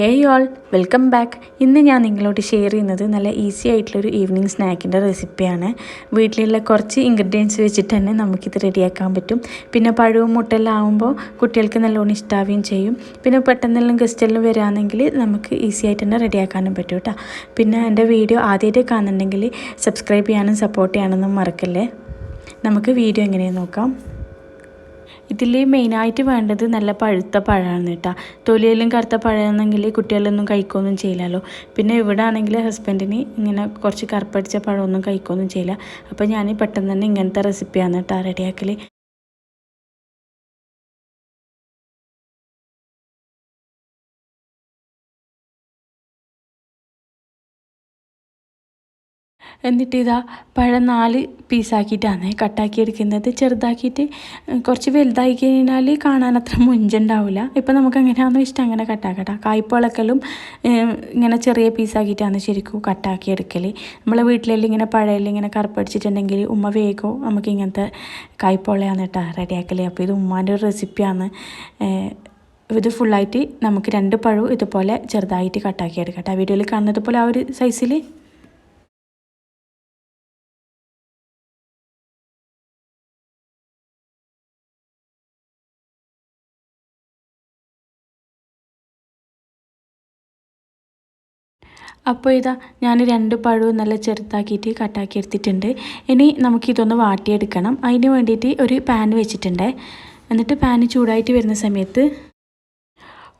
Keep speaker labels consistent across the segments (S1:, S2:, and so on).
S1: Hey all welcome back ഇന്ന് ഞാൻ നിങ്ങളോട് ഷെയർ ചെയ്യുന്നത് നല്ല ഈസി ആയിട്ടുള്ളൊരു ഈവനിങ് സ്നാക്കിന്റെ റെസിപ്പിയാണ് വീട്ടിലുള്ള കുറച്ച് ഇൻഗ്രീഡിയൻസ് വെച്ചിട്ട് തന്നെ നമുക്കിത് റെഡിയാക്കാൻ പറ്റും. പിന്നെ പഴവും മുട്ടെല്ലാം ആകുമ്പോൾ കുട്ടികൾക്ക് നല്ലോണം ഇഷ്ടാവുകയും ചെയ്യും. പിന്നെ പെട്ടെന്നെല്ലാം ഗസ്റ്റെല്ലാം വരാമെങ്കിൽ നമുക്ക് ഈസി ആയിട്ട് തന്നെ റെഡിയാക്കാനും പറ്റും കേട്ടോ. പിന്നെ എന്റെ വീഡിയോ ആദ്യമായിട്ട് കാണുന്നുണ്ടെങ്കിൽ സബ്സ്ക്രൈബ് ചെയ്യാനും സപ്പോർട്ട് ചെയ്യാനൊന്നും മറക്കല്ലേ? നമുക്ക് വീഡിയോ എങ്ങനെയാണ് നോക്കാം. ഇതിൽ മെയിനായിട്ട് വേണ്ടത് നല്ല പഴുത്ത പഴമാണ് കേട്ടോ തൊലിയെല്ലാം കറുത്ത പഴമാണെങ്കിൽ കുട്ടികളൊന്നും കഴിക്കുകയൊന്നും ചെയ്യില്ലല്ലോ. പിന്നെ ഇവിടെ ആണെങ്കിൽ ഹസ്ബൻഡിന് ഇങ്ങനെ കുറച്ച് കറുപ്പടിച്ച പഴമൊന്നും കഴിക്കുകയൊന്നും ചെയ്യില്ല. അപ്പോൾ ഞാൻ പെട്ടെന്ന് തന്നെ ഇങ്ങനത്തെ റെസിപ്പിയാണ് കേട്ടോ റെഡിയാക്കൽ എന്നിട്ട് ഇതാ പഴം നാല് പീസാക്കിയിട്ടാണ് കട്ടാക്കി എടുക്കുന്നത് ചെറുതാക്കിയിട്ട് കുറച്ച് വലുതായി കഴിഞ്ഞാൽ കാണാൻ അത്ര മുഞ്ചുണ്ടാവില്ല. ഇപ്പം നമുക്ക് എങ്ങനെയാണെന്നോ ഇഷ്ടം? അങ്ങനെ കട്ടാക്കട്ട. കായ്പളക്കലും ഇങ്ങനെ ചെറിയ പീസാക്കിയിട്ടാണ് ശരിക്കും കട്ടാക്കി എടുക്കൽ നമ്മളെ വീട്ടിലെല്ലാം ഇങ്ങനെ പഴയല്ലേ ഇങ്ങനെ കറുപ്പടിച്ചിട്ടുണ്ടെങ്കിൽ ഉമ്മ വേഗോ നമുക്ക് ഇങ്ങനത്തെ കായ്പോളയാണ് കേട്ടോ റെഡിയാക്കൽ അപ്പോൾ ഇത് ഉമ്മാന്റെ ഒരു റെസിപ്പിയാണ്. ഇത് ഫുള്ളായിട്ട് നമുക്ക് രണ്ട് പഴവും ഇതുപോലെ ചെറുതായിട്ട് കട്ടാക്കി എടുക്കട്ടെ വീഡിയോയിൽ കാണുന്നത് പോലെ ആ ഒരു സൈസിൽ അപ്പോൾ ഇതാ ഞാൻ രണ്ട് പഴവും നല്ല ചെറുതാക്കിയിട്ട് കട്ടാക്കി എടുത്തിട്ടുണ്ട്. ഇനി നമുക്കിതൊന്ന് വാട്ടിയെടുക്കണം. അതിന് വേണ്ടിയിട്ട് ഒരു പാൻ വെച്ചിട്ടുണ്ട്. എന്നിട്ട് പാൻ ചൂടായിട്ട് വരുന്ന സമയത്ത്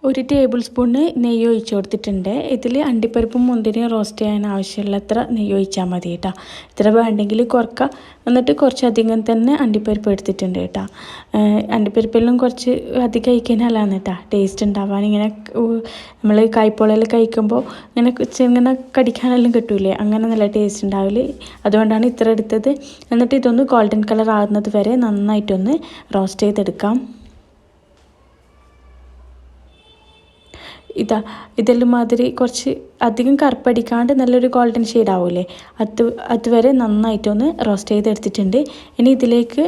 S1: ഒരു ടേബിൾ സ്പൂണ് നെയ്യ് ഒഴിച്ച് കൊടുത്തിട്ടുണ്ട്. ഇതിൽ അണ്ടിപ്പരിപ്പും മുന്തിരിയും റോസ്റ്റ് ചെയ്യാൻ ആവശ്യമുള്ളത്ര നെയ്യ് ഒഴിച്ചാൽ മതി കേട്ടോ. ഇത്ര വേണ്ടെങ്കിൽ കുറക്കുക എന്നിട്ട് കുറച്ചധികം തന്നെ അണ്ടിപ്പരിപ്പ് എടുത്തിട്ടുണ്ട് കേട്ടോ. അണ്ടിപ്പരിപ്പെല്ലാം കുറച്ച് അധികം കഴിക്കാനല്ലാന്ന് കേട്ടോ. ടേസ്റ്റ് ഉണ്ടാവാൻ ഇങ്ങനെ നമ്മൾ കായ്പോളയിൽ കഴിക്കുമ്പോൾ ഇങ്ങനെ ഇങ്ങനെ കടിക്കാനെല്ലാം കിട്ടൂലേ? അങ്ങനെ നല്ല ടേസ്റ്റ് ഉണ്ടാവില്ല അതുകൊണ്ടാണ് ഇത്ര എടുത്തത്. എന്നിട്ട് ഇതൊന്ന് ഗോൾഡൻ കളർ ആകുന്നത് വരെ നന്നായിട്ടൊന്ന് റോസ്റ്റ് ചെയ്തെടുക്കാം. ഇതാ ഇതെല്ലാം മാതിരി കുറച്ച് അധികം കറുപ്പടിക്കാണ്ട് നല്ലൊരു ഗോൾഡൻ ഷെയ്ഡ് ആവൂലേ? അത് അതുവരെ നന്നായിട്ടൊന്ന് റോസ്റ്റ് ചെയ്തെടുത്തിട്ടുണ്ട്. ഇനി ഇതിലേക്ക്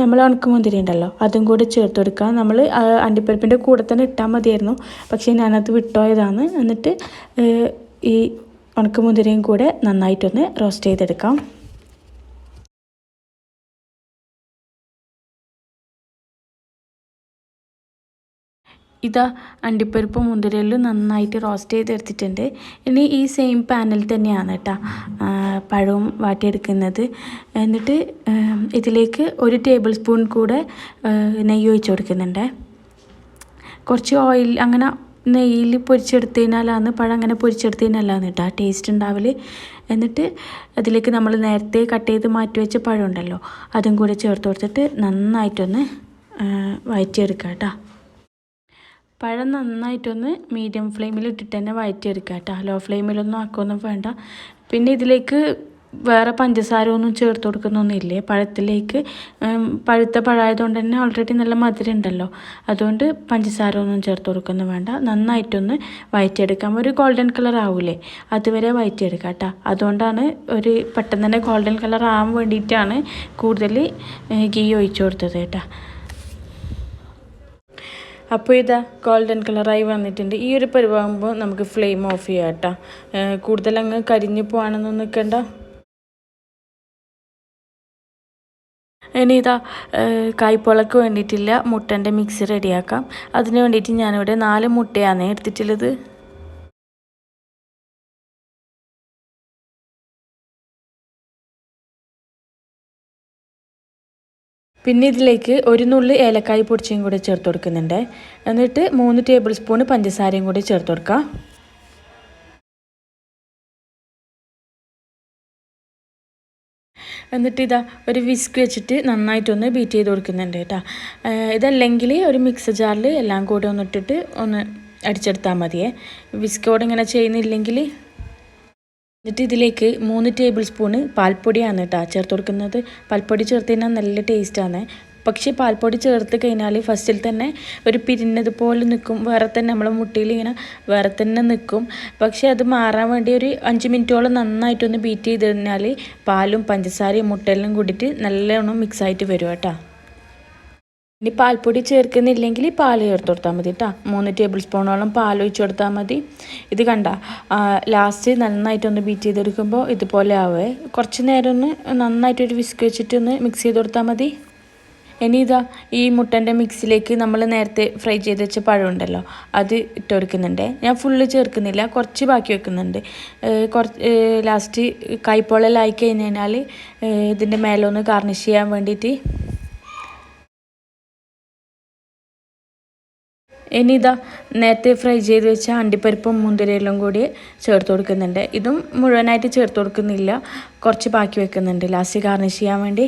S1: നമ്മൾ ഉണക്കമുന്തിരി ഉണ്ടല്ലോ അതും കൂടെ ചേർത്ത് കൊടുക്കുക നമ്മൾ അണ്ടിപ്പരിപ്പിന്റെ കൂടെ തന്നെ ഇട്ടാൽ മതിയായിരുന്നു. പക്ഷേ ഞാനത് വിട്ടോയതാണ്. എന്നിട്ട് ഈ ഉണക്കമുന്തിരിയും കൂടെ നന്നായിട്ടൊന്ന് റോസ്റ്റ് ചെയ്തെടുക്കാം. ഇതാ അണ്ടിപ്പരിപ്പ് മുന്തിരിയെല്ലാം നന്നായിട്ട് റോസ്റ്റ് ചെയ്തെടുത്തിട്ടുണ്ട്. ഇനി ഈ സെയിം പാനിൽ തന്നെയാണ് കേട്ടോ പഴവും വാട്ടിയെടുക്കുന്നത്. എന്നിട്ട് ഇതിലേക്ക് ഒരു ടേബിൾ സ്പൂൺ കൂടെ നെയ്യ് ഒഴിച്ചു കൊടുക്കുന്നുണ്ട്. കുറച്ച് ഓയിൽ അങ്ങനെ നെയ്യിൽ പൊരിച്ചെടുത്തതിനാലാന്ന് പഴം അങ്ങനെ പൊരിച്ചെടുത്തതിനാലാണ് കേട്ടോ ടേസ്റ്റ് ഉണ്ടാവൽ. എന്നിട്ട് അതിലേക്ക് നമ്മൾ നേരത്തെ കട്ട് ചെയ്ത് മാറ്റി വെച്ച പഴം ഉണ്ടല്ലോ അതും കൂടെ ചേർത്ത് കൊടുത്തിട്ട് നന്നായിട്ടൊന്ന് വഴറ്റിയെടുക്കാം കേട്ടോ പഴം നന്നായിട്ടൊന്ന് മീഡിയം ഫ്ലെയിമിൽ ഇട്ടിട്ട് തന്നെ വഴറ്റിയെടുക്കുക കേട്ടോ. ലോ ഫ്ലെയിമിലൊന്നും ആക്കുകയൊന്നും വേണ്ട. പിന്നെ ഇതിലേക്ക് വേറെ പഞ്ചസാര ഒന്നും ചേർത്ത് കൊടുക്കുന്നൊന്നുമില്ലേ? പഴത്തിലേക്ക് പഴുത്ത പഴമായതുകൊണ്ട് തന്നെ ഓൾറെഡി നല്ല മധുരം ഉണ്ടല്ലോ. അതുകൊണ്ട് പഞ്ചസാര ഒന്നും ചേർത്ത് കൊടുക്കുന്നു വേണ്ട. നന്നായിട്ടൊന്ന് വയറ്റിയെടുക്കാം. ഒരു ഗോൾഡൻ കളർ ആവൂലേ? അതുവരെ വയറ്റിയെടുക്കാം കേട്ടോ. അതുകൊണ്ടാണ് ഒരു പെട്ടെന്ന് തന്നെ ഗോൾഡൻ കളർ ആവാൻ വേണ്ടിയിട്ടാണ് കൂടുതൽ ഗീ ഒഴിച്ചു കൊടുത്തത് കേട്ടോ. അപ്പോൾ ഇതാ ഗോൾഡൻ കളറായി വന്നിട്ടുണ്ട്. ഈ ഒരു പരിവാകുമ്പോൾ നമുക്ക് ഫ്ലെയിം ഓഫ് ചെയ്യാം കേട്ടോ. കൂടുതൽ അങ്ങ് കരിഞ്ഞു പോവാണെന്ന് നിൽക്കണ്ട. ഇനി ഇതാ കായ്പോളക്ക് വേണ്ടിയിട്ടില്ല മുട്ടന്റെ മിക്സ് റെഡിയാക്കാം അതിന് വേണ്ടിയിട്ട് ഞാനിവിടെ നാല് മുട്ടയാണ് എടുത്തിട്ടുള്ളത്. പിന്നെ ഇതിലേക്ക് ഒരു നുള്ളി ഏലക്കായ് പൊടിച്ചും കൂടി ചേർത്ത് കൊടുക്കുന്നുണ്ട്. എന്നിട്ട് മൂന്ന് ടേബിൾ സ്പൂൺ പഞ്ചസാരയും കൂടി ചേർത്ത് കൊടുക്കാം. എന്നിട്ട് ഇതാ ഒരു വിസ്ക് വെച്ചിട്ട് നന്നായിട്ടൊന്ന് ബീറ്റ് ചെയ്ത് കൊടുക്കുന്നുണ്ട് കേട്ടോ. ഇതല്ലെങ്കിൽ ഒരു മിക്സർ ജാറിൽ എല്ലാം കൂടി ഒന്നിട്ടിട്ട് ഒന്ന് അടിച്ചെടുത്താൽ മതിയേ. വിസ്കോട് ഇങ്ങനെ ചെയ്യുന്നില്ലെങ്കിൽ എന്നിട്ട് ഇതിലേക്ക് മൂന്ന് ടേബിൾ സ്പൂണ് പാൽപ്പൊടിയാണ് കേട്ടോ ചേർത്ത് കൊടുക്കുന്നത് പാൽപ്പൊടി ചേർത്ത് കഴിഞ്ഞാൽ നല്ല ടേസ്റ്റാണ് പക്ഷേ പാൽപ്പൊടി ചേർത്ത് കഴിഞ്ഞാൽ ഫസ്റ്റിൽ തന്നെ ഒരു പിരിഞ്ഞതുപോലെ നിൽക്കും വേറെ തന്നെ നമ്മളെ മുട്ടിയിൽ ഇങ്ങനെ വേറെ തന്നെ നിൽക്കും പക്ഷേ അത് മാറാൻ വേണ്ടി ഒരു അഞ്ച് മിനിറ്റോളം നന്നായിട്ടൊന്ന് ബീറ്റ് ചെയ്ത് കഴിഞ്ഞാൽ പാലും പഞ്ചസാരയും മുട്ടയെല്ലാം കൂടിയിട്ട് നല്ലോണം മിക്സായിട്ട് വരും കേട്ടോ. ഇനി പാൽപ്പൊടി ചേർക്കുന്നില്ലെങ്കിൽ പാൽ ചേർത്ത് കൊടുത്താൽ മതി കേട്ടോ മൂന്ന് ടേബിൾ സ്പൂണോളം പാൽ ഒഴിച്ച് കൊടുത്താൽ മതി. ഇത് കണ്ട ലാസ്റ്റ് നന്നായിട്ടൊന്ന് ബീറ്റ് ചെയ്തെടുക്കുമ്പോൾ ഇതുപോലെ ആവേ. കുറച്ച് നേരം ഒന്ന് നന്നായിട്ടൊരു വിസ്ക് വെച്ചിട്ട് ഒന്ന് മിക്സ് ചെയ്ത് കൊടുത്താൽ മതി. ഇനി ഇതാ ഈ മുട്ടന്റെ മിക്സിലേക്ക് നമ്മൾ നേരത്തെ ഫ്രൈ ചെയ്ത് വെച്ച പഴമുണ്ടല്ലോ അത് ഇട്ട് കൊടുക്കുന്നുണ്ട്. ഞാൻ ഫുള്ള് ചേർക്കുന്നില്ല കുറച്ച് ബാക്കി വെക്കുന്നുണ്ട്. കുറച്ച് ലാസ്റ്റ് കൈപ്പൊള്ളലായി കഴിഞ്ഞാൽ ഇതിന്റെ മേലൊന്ന് ഗാർണിഷ് ചെയ്യാൻ വേണ്ടിയിട്ട് ഇനി നേരത്തെ ഫ്രൈ ചെയ്ത് വെച്ച അണ്ടിപ്പരിപ്പും മുന്തിരിയെല്ലാം കൂടി ചേർത്ത് കൊടുക്കുന്നുണ്ട്. ഇതും മുഴുവനായിട്ട് ചേർത്ത് കൊടുക്കുന്നില്ല. കുറച്ച് ബാക്കി വെക്കുന്നുണ്ട്. ലാസ്റ്റ് ഗാർണിഷ് ചെയ്യാൻ വേണ്ടി.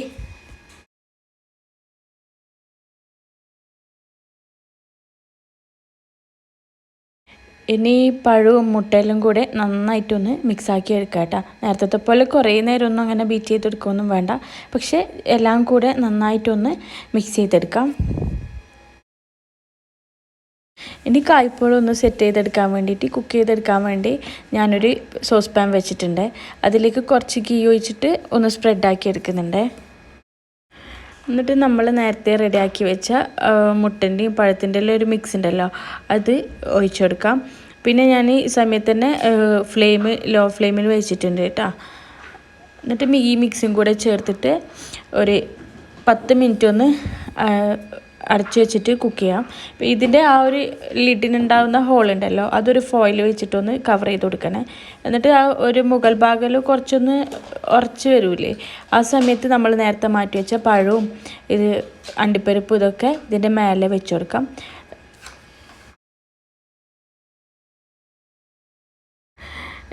S1: ഇനി പഴവും മുട്ടയിലും കൂടെ നന്നായിട്ടൊന്ന് മിക്സാക്കി എടുക്കുക കേട്ടോ. നേരത്തെ പോലെ കുറേ നേരം ഒന്നും അങ്ങനെ ബീറ്റ് ചെയ്തെടുക്കുകയൊന്നും വേണ്ട. പക്ഷേ എല്ലാം കൂടെ നന്നായിട്ടൊന്ന് മിക്സ് ചെയ്തെടുക്കാം. ഇനി കായ്പോളം ഒന്ന് സെറ്റ് ചെയ്തെടുക്കാൻ വേണ്ടിയിട്ട് കുക്ക് ചെയ്തെടുക്കാൻ വേണ്ടി ഞാനൊരു സോസ് പാൻ വെച്ചിട്ടുണ്ട്. അതിലേക്ക് കുറച്ച് ഗീ ഒഴിച്ചിട്ട് ഒന്ന് സ്പ്രെഡാക്കി എടുക്കുന്നുണ്ട്. എന്നിട്ട് നമ്മൾ നേരത്തെ റെഡിയാക്കി വെച്ച മുട്ടന്റെയും പഴത്തിന്റെയും ഒരു മിക്സ് ഉണ്ടല്ലോ അത് ഒഴിച്ചെടുക്കാം പിന്നെ ഞാൻ ഈ സമയത്ത് തന്നെ ഫ്ലെയിം ലോ ഫ്ലെയിമിൽ വെച്ചിട്ടുണ്ട് കേട്ടോ. എന്നിട്ട് ഈ മിക്സും കൂടെ ചേർത്തിട്ട് ഒരു പത്ത് മിനിറ്റ് ഒന്ന് അടച്ചു വെച്ചിട്ട് കുക്ക് ചെയ്യാം. അപ്പോൾ ഇതിന്റെ ആ ഒരു ലിഡിനുണ്ടാകുന്ന ഹോൾ ഉണ്ടല്ലോ അതൊരു ഫോയിൽ വെച്ചിട്ടൊന്ന് കവർ ചെയ്ത് കൊടുക്കണേ. എന്നിട്ട് ആ ഒരു മുകൾ ഭാഗം കുറച്ചൊന്ന് ഉറച്ച് വരൂലേ. ആ സമയത്ത് നമ്മൾ നേരത്തെ മാറ്റി വെച്ച പഴവും ഇത് അണ്ടിപ്പരിപ്പ് ഇതൊക്കെ ഇതിന്റെ മേലെ വെച്ച് കൊടുക്കാം.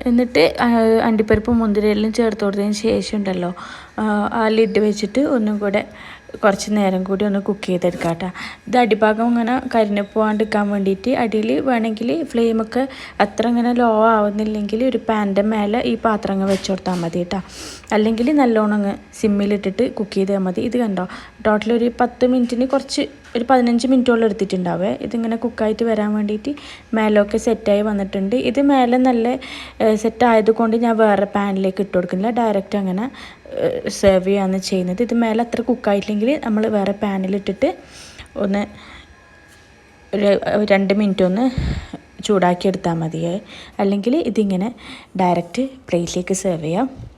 S1: എന്നിട്ട് അണ്ടിപ്പരിപ്പും മുന്തിരിയെല്ലാം ചേർത്ത് കൊടുത്തതിന് ശേഷം ഉണ്ടല്ലോ ആ ലിഡ് വെച്ചിട്ട് ഒന്നും കൂടെ കുറച്ച് നേരം കൂടി ഒന്ന് കുക്ക് ചെയ്തെടുക്കാം കേട്ടോ ഇത് അടിഭാഗം ഇങ്ങനെ കരിഞ്ഞു പോകാണ്ടിരിക്കാൻ വേണ്ടിയിട്ട് അടിയിൽ വേണമെങ്കിൽ ഫ്ലെയിമൊക്കെ അത്ര ഇങ്ങനെ ലോ ആവുന്നില്ലെങ്കിൽ ഒരു പാന്റെ മേലെ ഈ പാത്രം അങ്ങ് വെച്ച് കൊടുത്താൽ മതി കേട്ടോ അല്ലെങ്കിൽ നല്ലോണം അങ്ങ് സിമ്മിലിട്ടിട്ട് കുക്ക് ചെയ്താൽ മതി. ഇത് കണ്ടോ? ടോട്ടൽ ഒരു പത്ത് മിനിറ്റിന് കുറച്ച് ഒരു പതിനഞ്ച് മിനിറ്റോളം എടുത്തിട്ടുണ്ടാവേ. ഇതിങ്ങനെ കുക്കായിട്ട് വരാൻ വേണ്ടിയിട്ട് മേലൊക്കെ സെറ്റായി വന്നിട്ടുണ്ട്. ഇത് മേലെ നല്ല സെറ്റായത് കൊണ്ട് ഞാൻ വേറെ പാനിലേക്ക് ഇട്ട് കൊടുക്കുന്നില്ല. ഡയറക്റ്റ് അങ്ങനെ സെർവ് ചെയ്യുകയാണ് ചെയ്യുന്നത്. ഇത് മേലെ അത്ര കുക്കായിട്ടില്ലെങ്കിൽ നമ്മൾ വേറെ പാനിലിട്ടിട്ട് ഒന്ന് ഒരു രണ്ട് മിനിറ്റ് ഒന്ന് ചൂടാക്കി എടുത്താൽ മതിയേ. അല്ലെങ്കിൽ ഇതിങ്ങനെ ഡയറക്റ്റ് പ്ലേറ്റിലേക്ക് സെർവ് ചെയ്യാം.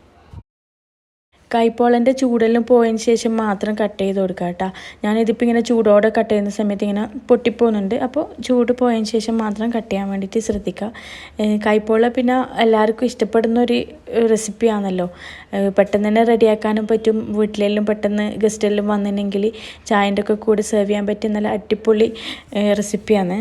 S1: കൈപ്പോളന്റെ ചൂടെല്ലാം പോയതിന് ശേഷം മാത്രം കട്ട് ചെയ്ത് കൊടുക്കുക കേട്ടോ ഞാനിതിപ്പോൾ ഇങ്ങനെ ചൂടോടെ കട്ട് ചെയ്യുന്ന സമയത്ത് ഇങ്ങനെ പൊട്ടിപ്പോകുന്നുണ്ട് അപ്പോൾ ചൂട് പോയതിന് ശേഷം മാത്രം കട്ട് ചെയ്യാൻ വേണ്ടിയിട്ട് ശ്രദ്ധിക്കുക കൈപ്പോള പിന്നെ എല്ലാവർക്കും ഇഷ്ടപ്പെടുന്ന ഒരു റെസിപ്പിയാണല്ലോ പെട്ടെന്ന് തന്നെ റെഡിയാക്കാനും പറ്റും. വീട്ടിലെല്ലാം പെട്ടെന്ന് ഗസ്റ്റെല്ലാം വന്നിട്ടുണ്ടെങ്കിൽ ചായന്റെ ഒക്കെ കൂടെ സെർവ് ചെയ്യാൻ പറ്റിയ നല്ല അടിപൊളി റെസിപ്പിയാണ്.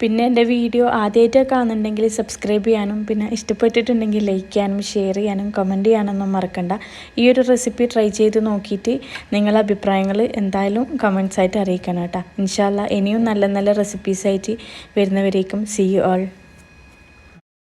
S1: പിന്നെ എന്റെ വീഡിയോ ആദ്യമായിട്ടൊക്കെ കാണുന്നുണ്ടെങ്കിൽ സബ്സ്ക്രൈബ് ചെയ്യാനും പിന്നെ ഇഷ്ടപ്പെട്ടിട്ടുണ്ടെങ്കിൽ ലൈക്ക് ചെയ്യാനും ഷെയർ ചെയ്യാനും കമന്റ് ചെയ്യാനൊന്നും മറക്കണ്ട. ഈ ഒരു റെസിപ്പി ട്രൈ ചെയ്ത് നോക്കിയിട്ട് നിങ്ങളുടെ അഭിപ്രായങ്ങൾ എന്തായാലും കമൻസ് ആയിട്ട് അറിയിക്കണം കേട്ടോ. ഇൻഷാല്ല ഇനിയും നല്ല നല്ല റെസിപ്പീസായിട്ട് വരുന്നവരേക്കും. C you all